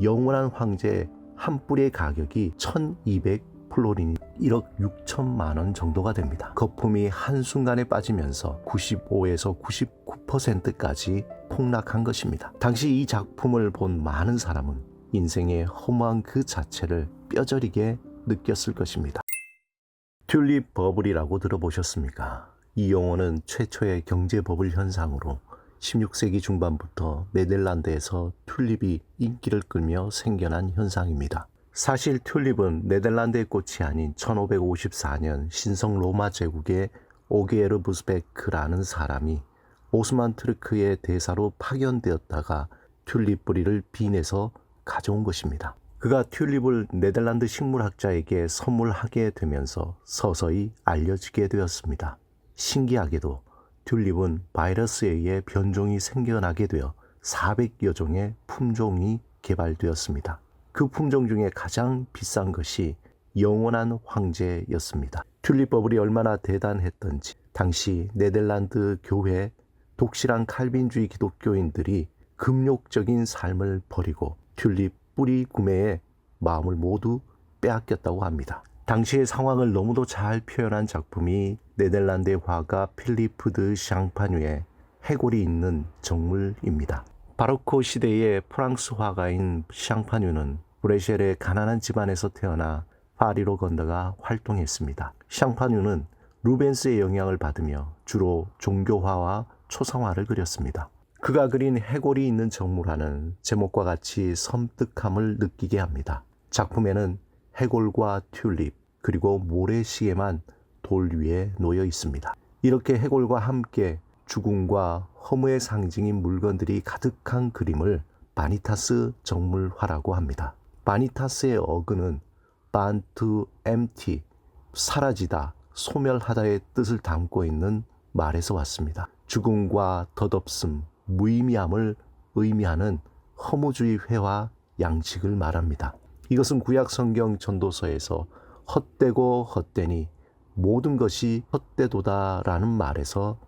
영원한 황제 한 뿔의 가격이 1200 플로린이 1억 6천만 원 정도가 됩니다. 거품이 한순간에 빠지면서 95에서 99%까지 폭락한 것입니다. 당시 이 작품을 본 많은 사람은 인생의 허무한 그 자체를 뼈저리게 느꼈을 것입니다. 튤립 버블이라고 들어보셨습니까? 이 용어는 최초의 경제 버블 현상으로 16세기 중반부터 네덜란드에서 튤립이 인기를 끌며 생겨난 현상입니다. 사실 튤립은 네덜란드의 꽃이 아닌 1554년 신성 로마 제국의 오게르 부스베크라는 사람이 오스만 트르크의 대사로 파견되었다가 튤립 뿌리를 빈에서 가져온 것입니다. 그가 튤립을 네덜란드 식물학자에게 선물하게 되면서 서서히 알려지게 되었습니다. 신기하게도 튤립은 바이러스에 의해 변종이 생겨나게 되어 400여 종의 품종이 개발되었습니다. 그 품종 중에 가장 비싼 것이 영원한 황제였습니다. 튤립 버블이 얼마나 대단했던지 당시 네덜란드 교회 독실한 칼빈주의 기독교인들이 금욕적인 삶을 버리고 튤립 뿌리 구매에 마음을 모두 빼앗겼다고 합니다. 당시의 상황을 너무도 잘 표현한 작품이 네덜란드의 화가 필리프 드 샹파뉴의 해골이 있는 정물입니다. 바로코 시대의 프랑스 화가인 샹파뉴는 브레셸의 가난한 집안에서 태어나 파리로 건너가 활동했습니다. 샹파뉴는 루벤스의 영향을 받으며 주로 종교화와 초상화를 그렸습니다. 그가 그린 해골이 있는 정물화는 제목과 같이 섬뜩함을 느끼게 합니다. 작품에는 해골과 튤립 그리고 모래시계만 돌 위에 놓여 있습니다. 이렇게 해골과 함께 죽음과 허무의 상징인 물건들이 가득한 그림을 바니타스 정물화라고 합니다. 바니타스의 어근은 반투 엠티 사라지다 소멸하다의 뜻을 담고 있는 말에서 왔습니다. 죽음과 덧없음, 무의미함을 의미하는 허무주의 회화 양식을 말합니다. 이것은 구약 성경 전도서에서 헛되고 헛되니 모든 것이 헛되도다라는 말에서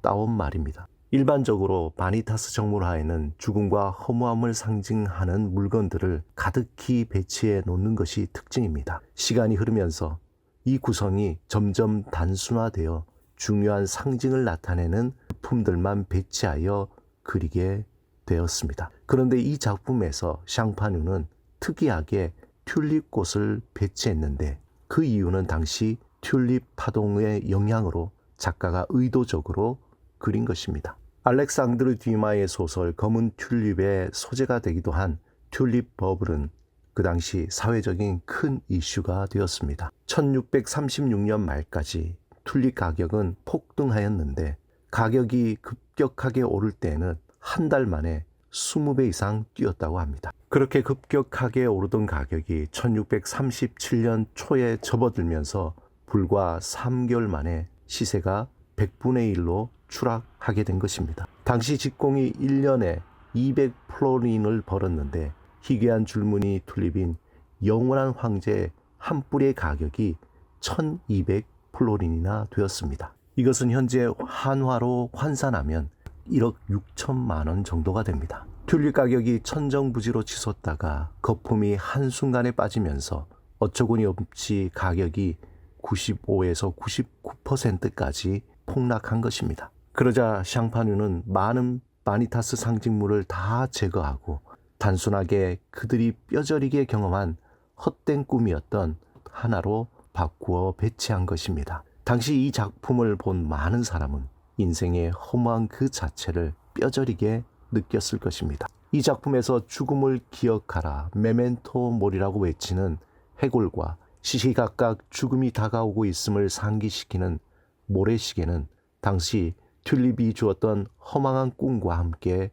따온 말입니다. 일반적으로 바니타스 정물화에는 죽음과 허무함을 상징하는 물건들을 가득히 배치해 놓는 것이 특징입니다. 시간이 흐르면서 이 구성이 점점 단순화되어 중요한 상징을 나타내는 품들만 배치하여 그리게 되었습니다. 그런데 이 작품에서 샹파뉴는 특이하게 튤립 꽃을 배치했는데 그 이유는 당시 튤립 파동의 영향으로 작가가 의도적으로 그린 것입니다. 알렉산드르 뒤마의 소설 검은 튤립의 소재가 되기도 한 튤립 버블은 그 당시 사회적인 큰 이슈가 되었습니다. 1636년 말까지 튤립 가격은 폭등하였는데 가격이 급격하게 오를 때에는 한 달 만에 20배 이상 뛰었다고 합니다. 그렇게 급격하게 오르던 가격이 1637년 초에 접어들면서 불과 3개월 만에 시세가 100분의 1로 추락하게 된 것입니다. 당시 직공이 1년에 200 플로린을 벌었는데 희귀한 줄무늬 튤립인 영원한 황제 한 뿔의 가격이 1200 플로린이나 되었습니다. 이것은 현재 한화로 환산하면 1억 6천만 원 정도가 됩니다. 튤립 가격이 천정부지로 치솟다가 거품이 한순간에 빠지면서 어처구니 없이 가격이 95에서 99%까지 폭락한 것입니다. 그러자 샹파뉴는 많은 바니타스 상징물을 다 제거하고 단순하게 그들이 뼈저리게 경험한 헛된 꿈이었던 하나로 바꾸어 배치한 것입니다. 당시 이 작품을 본 많은 사람은 인생의 허무한 그 자체를 뼈저리게 느꼈을 것입니다. 이 작품에서 죽음을 기억하라 메멘토 모리라고 외치는 해골과 시시각각 죽음이 다가오고 있음을 상기시키는 모래시계는 당시 튤립이 주었던 허망한 꿈과 함께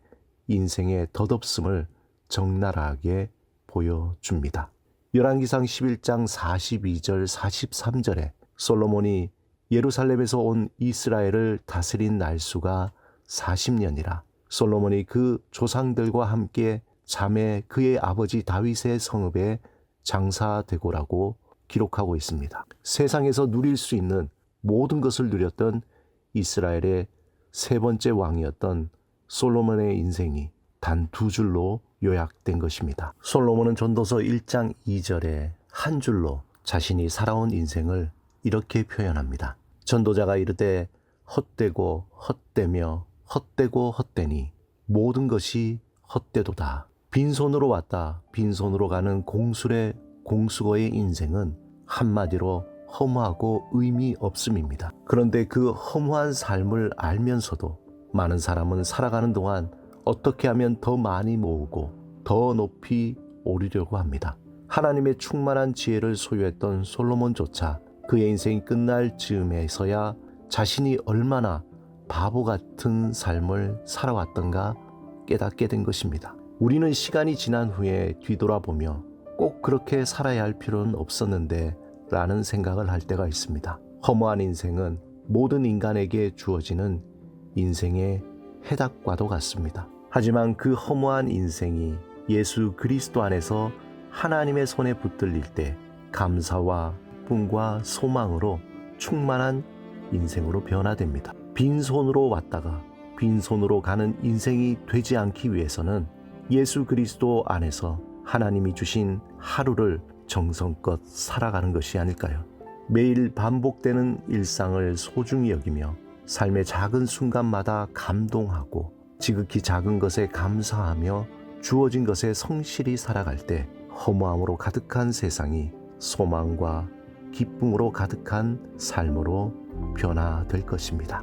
인생의 덧없음을 적나라하게 보여줍니다. 열왕기상 11장 42절 43절에 솔로몬이 예루살렘에서 온 이스라엘을 다스린 날수가 40년이라 솔로몬이 그 조상들과 함께 잠에 그의 아버지 다윗의 성읍에 장사되고라고 기록하고 있습니다. 세상에서 누릴 수 있는 모든 것을 누렸던 이스라엘의 세 번째 왕이었던 솔로몬의 인생이 단 두 줄로 요약된 것입니다. 솔로몬은 전도서 1장 2절에 한 줄로 자신이 살아온 인생을 이렇게 표현합니다. 전도자가 이르되 헛되고 헛되며 헛되고 헛되니 모든 것이 헛되도다. 빈손으로 왔다 빈손으로 가는 공술의 공수거의 인생은 한마디로 허무하고 의미 없음입니다. 그런데 그 허무한 삶을 알면서도 많은 사람은 살아가는 동안 어떻게 하면 더 많이 모으고 더 높이 오르려고 합니다. 하나님의 충만한 지혜를 소유했던 솔로몬조차 그의 인생이 끝날 즈음에서야 자신이 얼마나 바보 같은 삶을 살아왔던가 깨닫게 된 것입니다. 우리는 시간이 지난 후에 뒤돌아보며 꼭 그렇게 살아야 할 필요는 없었는데 라는 생각을 할 때가 있습니다. 허무한 인생은 모든 인간에게 주어지는 인생의 해답과도 같습니다. 하지만 그 허무한 인생이 예수 그리스도 안에서 하나님의 손에 붙들릴 때 감사와 꿈과 소망으로 충만한 인생으로 변화됩니다. 빈손으로 왔다가 빈손으로 가는 인생이 되지 않기 위해서는 예수 그리스도 안에서 하나님이 주신 하루를 정성껏 살아가는 것이 아닐까요? 매일 반복되는 일상을 소중히 여기며 삶의 작은 순간마다 감동하고 지극히 작은 것에 감사하며 주어진 것에 성실히 살아갈 때 허무함으로 가득한 세상이 소망과 기쁨으로 가득한 삶으로 변화될 것입니다.